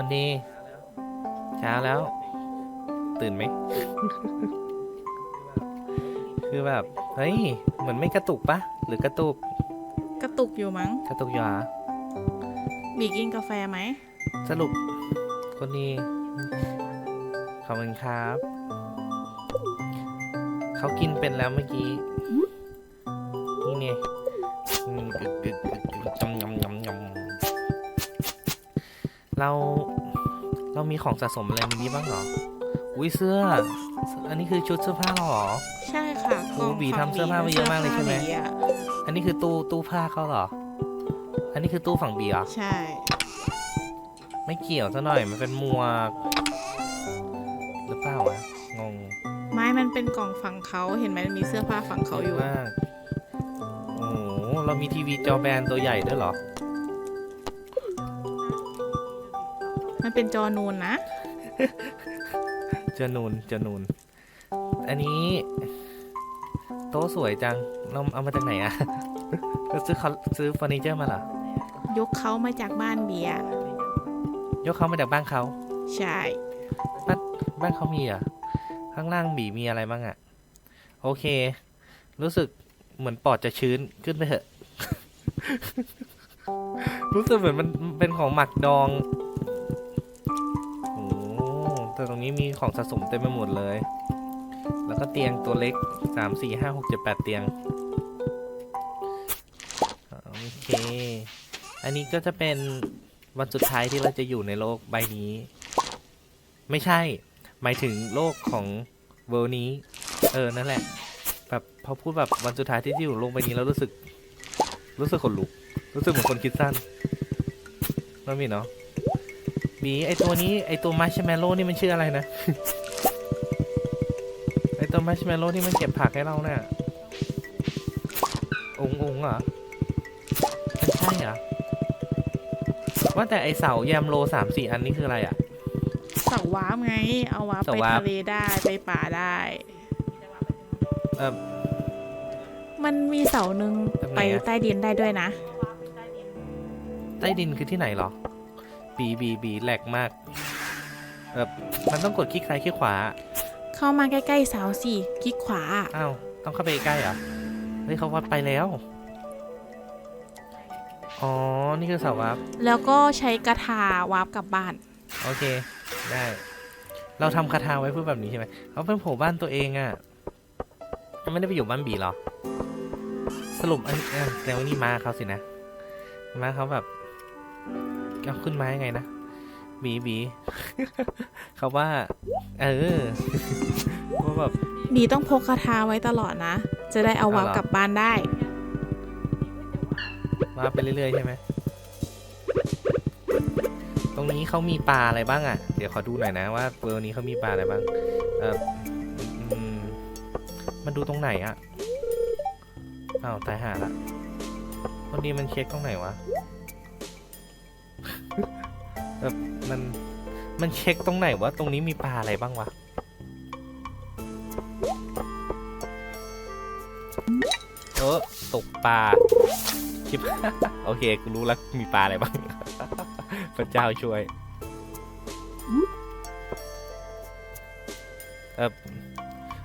คนดี เช้าแล้ว ตื่นไหม คือแบบ เฮ้ย เหมือนไม่กระตุกปะ หรือกระตุก กระตุกอยู่มั้ง กระตุกอยู่หรอบีกินกาแฟไหม สรุป คนดี ขอบคุณครับ เขากินเป็นแล้วเมื่อกี้ นี่เนี่ มีของสะสมอะไรในนี้บ้างเหรอ อุ้ยเสื้อ อันนี้คือชุดเสื้อผ้าเราเหรอ ใช่ค่ะโอ้กล่องบีฝั่งทำเสื้อผ้ามาเยอะมากเลยใช่ไหมสื้อผ้าบีอะอันนี้คือตู้ตู้ผ้าเขาเหรอ อันนี้คือตู้ฝั่งบีเหรอ ใช่ ไม่เกี่ยวซะหน่อย มันเป็นหมวก หรือเปล่าวะ งง ไม้มันเป็นกล่องฝั่งเขาเห็นไหมมันมีเสื้อผ้าฝั่งเขาอยู่มากโอ้โหเรามีทีวีจอแบนตัวใหญ่ด้วยเหรอ มันเป็นจอนูนนะเจอนูนเจอนูน อันนี้ โต๊ะสวยจัง เราเอามาจากไหนอะเราซื้อเขาซื้อเฟอร์นิเจอร์มาเหรอ ยกเขามาจากบ้านเบียร์ยกเขามาจากบ้านเขาใช่ บ้านเขามีเหรอะข้างล่างบีมีอะไรบ้างอะโอเค รู้สึกเหมือนปอดจะชื้นขึ้นไปเถอะ รู้สึกเหมือนมันเป็นของหมักดองโอ้ แต่ตรงนี้มีของสะสมเต็มไปหมดเลย แล้วก็เตียงตัวเล็กสามสี่ห้าหกเจ็ดแปดเตียง โอเค อันนี้ก็จะเป็นวันสุดท้ายที่เราจะอยู่ในโลกใบนี้ ไม่ใช่ หมายถึงโลกของเวลนี้ เออ นั่นแหละแบบพอพูดแบบวันสุดท้ายที่อยู่โลกใบนี้แล้วรู้สึก รู้สึกขนลุก รู้สึกเหมือนคนคิดสั้นไม่มีเนาะ บีไอตัวนี้ไอตัวมัชเมลโล่นี่มันชื่ออะไรนะ ไอตัวมัชเมลโล่ที่มันเก็บผักให้เราเนี่ยองค์องค์เหรอมันใช่เหรอ ว่าแต่ไอเสาแยมโลสามสี่อันนี้คืออะไรอะ เสาวาร์ปไง เอาวาร์ปเสาไปวาร์ป ทะเลได้ไปป่าได้ เออ มันมีเสาหนึ่งแบบไหนไปอะใต้ดินได้ด้วยนะ ใต้ดินคือที่ไหนเหรอ บีบีบีแหลกมากเออมันต้องกดคลิกซ้ายคลิกขวา เข้ามาใกล้ๆเสาสิคลิกขวา อ้าวต้องเข้าไปใกล้เหรอเฮ้ยเขาวัดไปแล้ว อ๋อ นี่คือเสาวับแล้วก็ใช้กระทาวาร์ปกลับบ้าน โอเค ได้ เราทำคาถาไว้เพื่อแบบนี้ใช่ไหมเขาเป็นโผล่บ้านตัวเองอะ่ะเขาไม่ได้ไปอยู่บ้านบีเหรอ สรุปอันเอ้ยแสดงว่านี่มาเขาสินะ มาเขาแบบ เอาขึ้นมายังไงนะบีบีเขาว่า เออว่าแบบบีต้องพกคาถาไว้ตลอดนะ จะได้เอาวาร์ปเอาเหรอกลับบ้านได้ว่าไปเรื่อยๆใช่ไหมตรงนี้เขามีปลาอะไรบ้างอะ่ะ เดี๋ยวขอดูหน่อยนะว่าเวอร์นี้เขามีปลาอะไรบ้าง เอออืมมันดูตรงไหนอะ่ะอ้าวตายหาละวันนี้มันเช็คตรงไหนวะ แบบมันมันเช็คตรงไหนวะตรงนี้มีปลาอะไรบ้างวะเออตกปลาชิบโอเคกูรู้แล้วมีปลาอะไรบ้างพระเจ้าช่วยเออ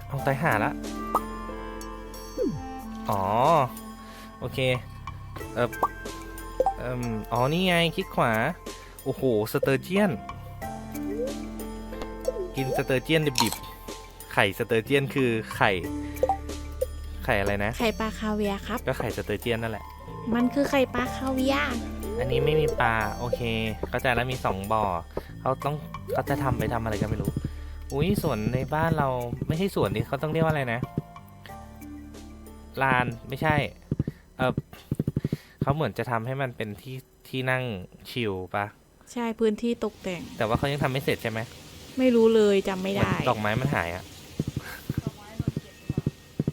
เอาตายหาละอ๋อ โอเค เออเอมอ๋อ นี่ไง คลิกขวา โอ้โห สเตอร์เจียน กินสเตอร์เจียนดิบๆ ไข่สเตอร์เจียนคือไข่ ไข่อะไรนะ ไข่ปลาคาเวียร์ครับ ก็ไข่สเตอร์เจียนนั่นแหละ มันคือไข่ปลาคาเวียร์อันนี้ไม่มีปลา โอเค เข้าใจแล้วมีสองบ่อ เขาต้องเขาจะทำไปทำอะไรก็ไม่รู้ อุ้ยสวนในบ้านเราไม่ใช่สวนนี่เขาต้องเรียกว่าอะไรนะ ลานไม่ใช่ เออเขาเหมือนจะทำให้มันเป็นที่ที่นั่งชิลปะ ใช่พื้นที่ตกแต่ง แต่ว่าเขายังทำไม่เสร็จใช่ไหมไม่รู้เลยจำไม่เหมือนได้ ดอกไม้มันหายอะ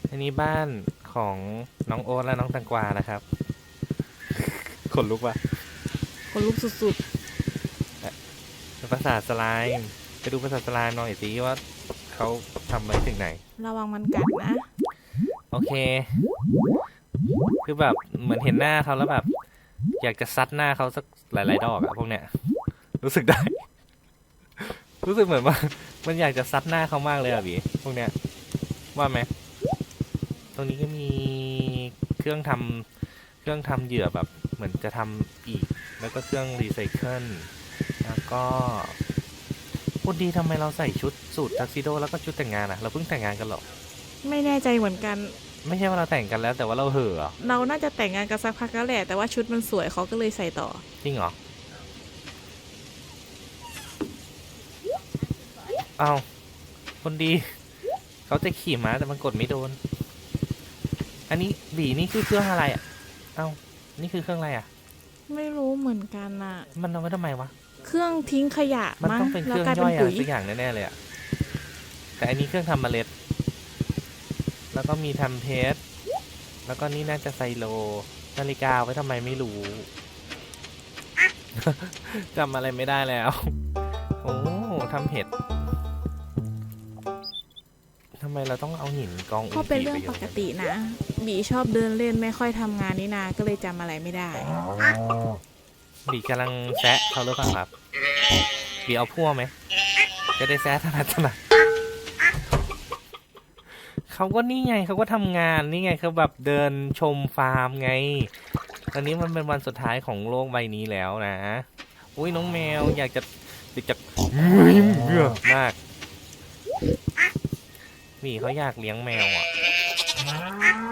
อันนี้บ้านของน้องโอ๊ตและน้องแตังกวานะครับ ขนลุกว่ะคนลุกสุดภาษาทสไลม์ไปดูภาษาทสไลม์หน่อยสิว่าเขาทำไปถึงไหน ๆ ระวังมันกัดนะ โอเค คือแบบเหมือนเห็นหน้าเขาแล้วแบบ อยากจะซัดหน้าเขาสักหลาย ๆ ดอกอะพวกเนี้ย รู้สึกได้ รู้สึกเหมือนว่ามันอยากจะซัดหน้าเขามากเลยอะบีพวกเนี้ย ว่าไหมตรงนี้ก็มีเครื่องทำเครื่องทำเหยื่อแบบเหมือนจะทำอีก แล้วก็เครื่องรีไซเคิลแล้วก็พูดดีทำไมเราใส่ชุดสูททักซิโดแล้วก็ชุดแต่งงานอะเราเพิ่งแต่งงานกันหรอไม่แน่ใจเหมือนกัน ไม่ใช่ว่าเราแต่งกันแล้วแต่ว่าเราเห่อเหรอเราน่าจะแต่งงานกันสักพักแล้วแหละ แต่ว่าชุดมันสวยเขาก็เลยใส่ต่อ จริงเหรอเอาคนดี เขาจะขี่ม้าแต่มันกดไม่โดน อันนี้บีนี่คือเครื่องอะไรอะ เอานี่คือเครื่องอะไรอะ ไม่รู้เหมือนกันอะ มันเอาไว้ทำไมวะ เครื่องทิ้งขยะมันมั้งต้องเป็นเคแล้วรื่องกลายย่เป็อนยอะปุ๋ไรยสักอย่างแน่ๆเลยอะ แต่อันนี้เครื่องทำเมล็ด แล้วก็มีทำเพชรแล้วก็นี่น่าจะไซโล นาฬิกาไว้ทำไมไม่รู้ จำอะไรไม่ได้แล้ว โอ้ทำเห็ดทำไมเราต้องเอาหินกองก็เป็นอุเรื่องโยปกตินะ บีชอบเดินเล่นไม่ค่อยทำงานนี่นา ก็เลยจำอะไรไม่ได้ บีกำลังแซะเขาหรือเปล่าครับ บีเอาพั่วไหม จะได้แซะถนัดถนัด เขาก็นี่ไงเขาก็ทำงานนี่ไงเขาแบบเดินชมฟาร์มไงตอนนี้มันเป็นวันสุดท้ายของโลกใบนี้แล้วนะอุ้ยน้องแมวอยากจะอยากจะเบื่อมากบีเขาอยากเลี้ยงแมวอะ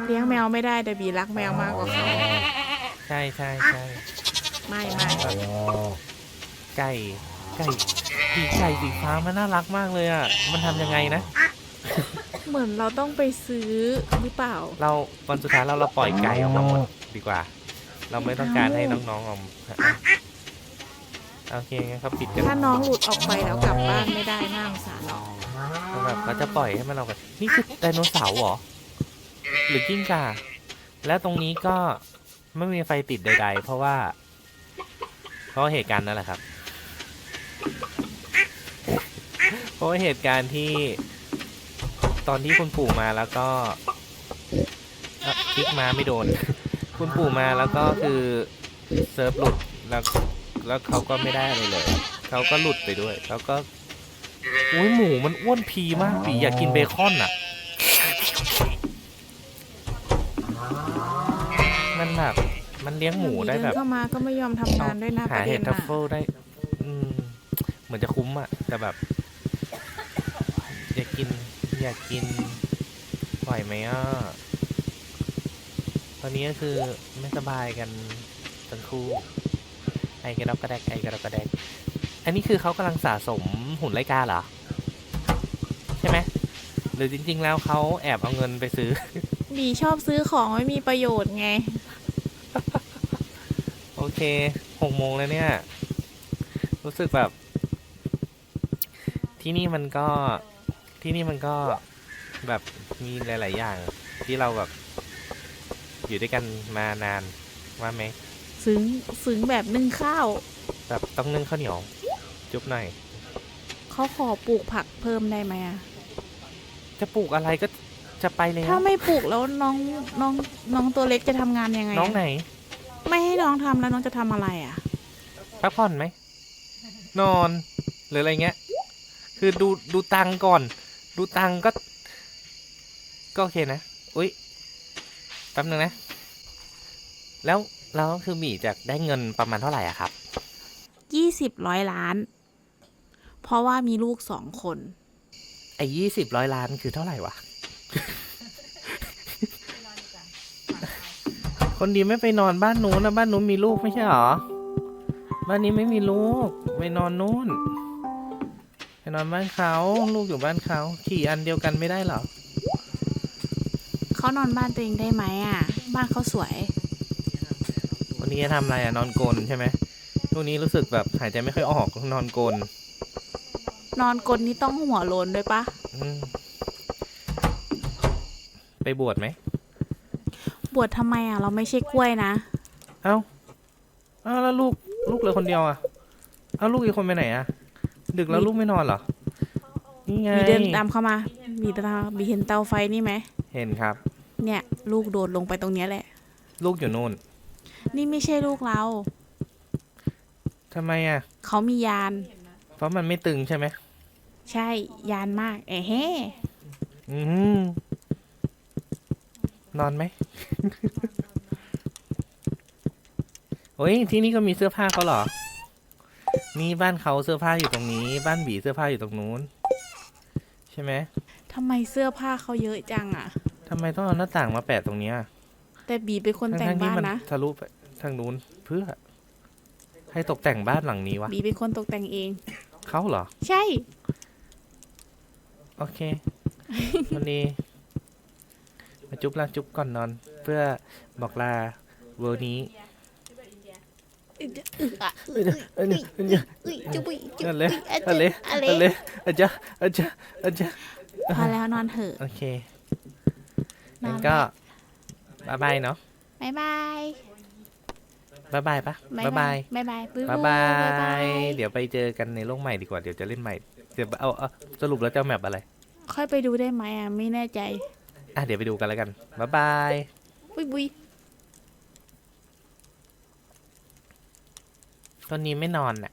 เลี้ยงแมวไม่ได้แต่บีรักแมวมากกว่าเขาใช่ใช่ใช่ไม่ไม่ไก่ไก่ปีไก่สีฟ้ามันน่ารักมากเลยอะมันทำยังไงนะ เหมือนเราต้องไปซื้อหรือเปล่า เราวันสุดท้ายเราเราปล่อยไก่ออกมาหมดดีกว่า เราไม่ต้องการให้น้องๆออกมาโอเคงั้นเขาปิดกันถ้าน้องหลุดออกไปแล้วกลับบ้านไม่ได้น่าสงสารน้องแบบเขาจะปล่อยให้มันออกไปนี่คือไดโนเสาร์เหรอ หรือกิ้งก่า แล้วตรงนี้ก็ไม่มีไฟติดใด ๆ เพราะว่า เพราะว่าเหตุการณ์นั่นแหละครับ เพราะว่าเหตุการณ์ที่ ตอนที่คุณปู่มาแล้วก็เอ่อคลิกมาไม่โดน คุณปู่มาแล้วก็คือเซิร์ฟหลุดแล้วแล้วเขาก็ไม่ได้อะไรเลย เขาก็หลุดไปด้วย แล้วก็อุ้ยหมูมันอ้วนพีมากปีอยากกินเบคอนอะมันแบบมันเลี้ยงหมูได้แบบเดินเข้ามาก็ไม่ยอมทำงานด้วยนะปหาระเด็เห็นดทัฟน่ะเฟิลได้อืมเหมือนจะคุ้มอะแต่แบบอยากกิน อยากกินปล่อยไหมอะ ตอนนี้ก็คือไม่สบายกันทั้งคู่ ไอกระดอกกระแดกไอกระดอกกระแดก อันนี้คือเขากำลังสะสมหุ่นไล่กาเหรอ ใช่ไหม หรือจริง ๆ แล้วเขาแอบเอาเงินไปซื้อบีชอบซื้อของไม่มีประโยชน์ไง โอเคหกโมงแล้วเนี่ย รู้สึกแบบ ที่นี่มันก็ ที่นี่มันก็แบบมีหลาย ๆ อย่าง ที่เราแบบ อยู่ด้วยกันมานานว่าไหมซึ้งซึ้งแบบนึ่งข้าวแบบต้องนึ่งข้าวเหนียว จุ๊บหน่อยเขาขอปลูกผักเพิ่มได้ไหมอะจะปลูกอะไรก็จะไปแล้วถ้าไม่ปลูกแล้วน้องน้องน้องตัวเล็กจะทำงานยังไงอะน้องไหนไม่ให้น้องทำแล้วน้องจะทำอะไรอะพักผ่อนไหมนอน หรืออะไรเงี้ย คือดูดูตังค์ก่อน ดูตังค์ก็ ก็โอเคนะ อุ๊ยแป๊บนึงนะ แล้วแล้วคือหมีจะได้เงินประมาณเท่าไหร่อะครับ ยี่สิบร้อยล้าน เพราะว่ามีลูกสองคน ไอ้ยี่สิบร้อยล้านคือเท่าไหร่วะ คนดีไม่ไปนอนบ้านนู้นนะบ้านนู้นมีลูกไม่ใช่หรอ บ้านนี้ไม่มีลูก ไปนอนนู้นไป นอนบ้านเขาลูกอยู่บ้านเขาขี่อันเดียวกันไม่ได้เหรอเขานอนบ้านตัวเองได้ไหมอะบ้านเขาสวย วันนี้จะทำอะไรอะนอนกลนใช่ไหมช่วงนี้รู้สึกแบบหายใจไม่ค่อยออกนอนกลนนอนกลนนี่ต้องหัวโลนด้วยปะอืมไปบวชไหมบวชทำไมอะเราไม่ใช่กล้วยนะ เอ้าเอ้าแล้วลูกลูกเหลือคนเดียวอะเอ้าลูกอีกคนไปไหนอะ ดึกแล้วมีลูกไม่นอนเหรอ นี่ไง มีเดินตามเข้ามา มีตามีเห็นเตาไฟนี่ไหม เห็นครับ เนี่ย ลูกโดดลงไปตรงเนี้ยแหละ ลูกอยู่นู่นนี่ไม่ใช่ลูกเรา ทำไมอะเขามียาน เพราะมันไม่ตึงใช่ไหมใช่ ยานมาก เอ้เฮ้อืมนอนไหม โอ้ยที่นี่ก็มีเสื้อผ้าเขาเหรอ นี่บ้านเขาเสื้อผ้าอยู่ตรงนี้ บ้านบีเสื้อผ้าอยู่ตรงนู้น ใช่ไหมทำไมเสื้อผ้าเขาเยอะจังอะทำไมต้องเอาหน้าต่างมาแปะตรงเนี้ยแต่บีเป็นคนแต่งทั้ๆที่บ้านมันะ ทะลุไปทางนู้นเพื่อให้ตกแต่งบ้านหลังนี้วะบีเป็นคนตกแต่งเอง เขาเหรอ ใช่ โอเค วันนี้ มาจุ๊บลาจุ๊บก่อนนอน เพื่อบอกลาเวอร์นี้ อึดอึดอะเอ้ยเอ้ยเอ้ยอึดจุ๊บิอะไรอะอะไรอะไรอะไรอาจารย์อาจารย์อาจารย์พอแล้วนอนเถอะโอเคงั้นก็บายบายเนาะบายบายบายบายปะบายบายบายบายบายบาย เดี๋ยวไปเจอกันในโลกใหม่ดีกว่า เดี๋ยวจะเล่นใหม่ เดี๋ยวเอาเอาสรุปแล้วจะเอาแมปอะไร ค่อยไปดูได้ไหมอะ ไม่แน่ใจ อะเดี๋ยวไปดูกันแล้วกันบายบายบุยบุย ตอนนี้ไม่นอนน่ะ